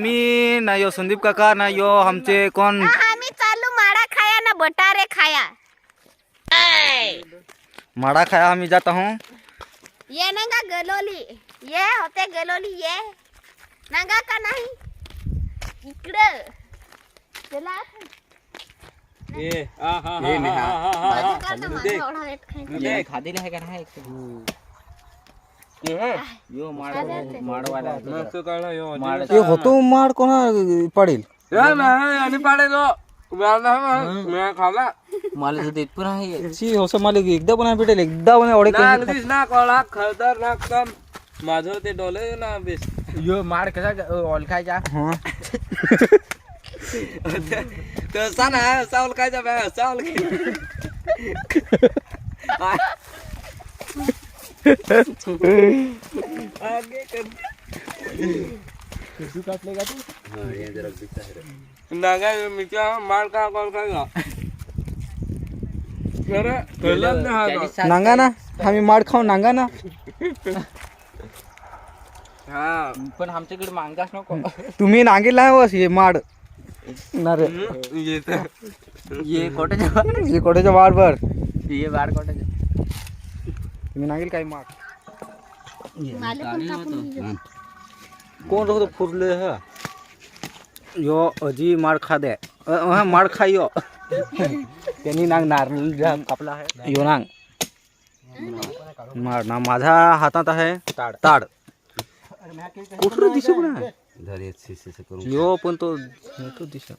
मी ना यो संदीप काका ना यो आमचे कोण? आम्ही चाललो माडा खाया ना बटारे खाया. माडा खाया आम्ही जात आहो. ये नंगा गलोली. ये होते गलोली ये. नंगा का नाही? इकडं. चला. भाजी कर ना माझा एवढा वेट खायचा. खादिले आहे का नाही यो माड माडवाला ते होतो माड कोणा पडेल मला तर देत पण आहे शी होसं मला एकदा पण नाही भेटेल एकदा पण एवढे माझं ते डोले ना बेस यो माड कसा ओळखायचा हा तसा ना चावल काय जा चावल नागा मिच्या मार का कॉल काय गा खरं कळलं ना हा नांगा ना आम्ही माड खाऊ नांगा ना हा पण आमच्याकडे मांगास नको तुम्ही नांगेला बस हे माड ना रे ये हे कोट्याच्या वाड बर ये बाड कोट्याच्या तुम्ही नांगेल काय कापून घे. कोण होतं फुरले हा? यो अजी माड खा दे. अ, माड खायो त्यांनी नांग नारळ कापला आहे. यो नांग. माड ना माझ्या हातात आहे ताड. ताड. कुठलं दिसू नाही? यो पण तो तो दिसत.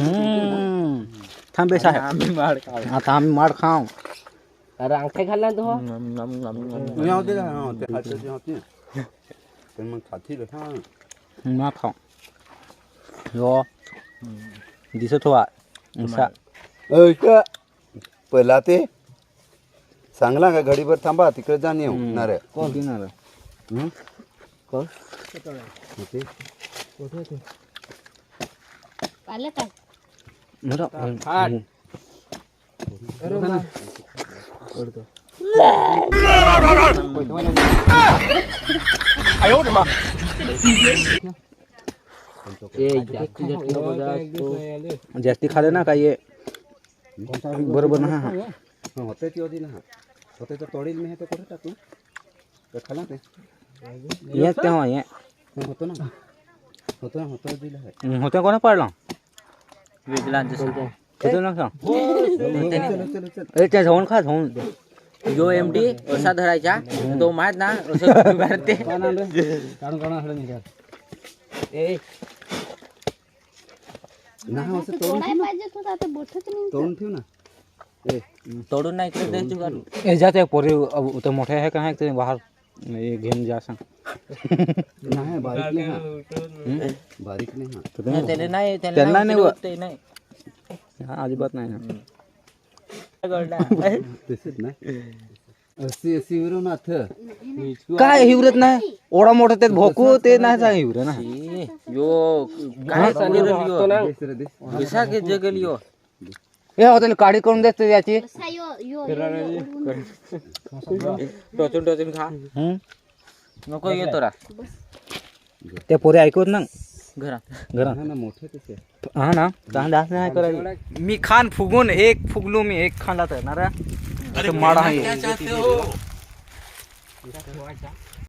हम्म. थांब बेस आहे आता आम्ही माड खाऊ. अरे अंगठे घालला तो? ना खाऊ. यो. दिसत हो असा पहिला ते. चांगला का? घडीभर थांबा तिकडे जाण येऊ. नारळ. कोण? देणार हं? कोण? ते पाहिलं काय जास्ती खाले ना काय ये बरोबर ना हा हं, होते ती होती ना होते तर तोडील मी हे तर कुठे टाकू तर खाला ते ये ये हं, होतो ना होतो ना होतो दिलं आहे होत्या कोणा पाडला ना सांग चल चल चल ए त्या जाऊन खा जाऊन जो एम डी असा धरायचा तो माहित ना असं भारते ए। नाही असं पाहिजे बोटच नाही तोडून ठेव ना? ए तोडून नाही इकडे द्यायची काढून ए जाते पोरे ते मोठे आहे का ते बाहेर घेऊन जा सांग नाही बारीक नाही हा। बारीक नाही हा। नाही, त्याला नाही त्यांना नाही। व- ते नाही हा, अजिबात नाही ना तसेच नाही अशी अशी वरून नाथ काय हिवरत नाही ओढा मोठा त्यात भोकू ते नाही सांग हिवरे ना। यो काय यो के जगल यो हे होतं काढी करून देते याची टोचून टोचून खा। हं? नको ये तोरा. ते पोरे ऐकवत ना घरात. घरात. हा ना मोठे हा ना नाही मी खान फुगून एक फुगलो मी एक खांदा तर ना रे माडा आहे.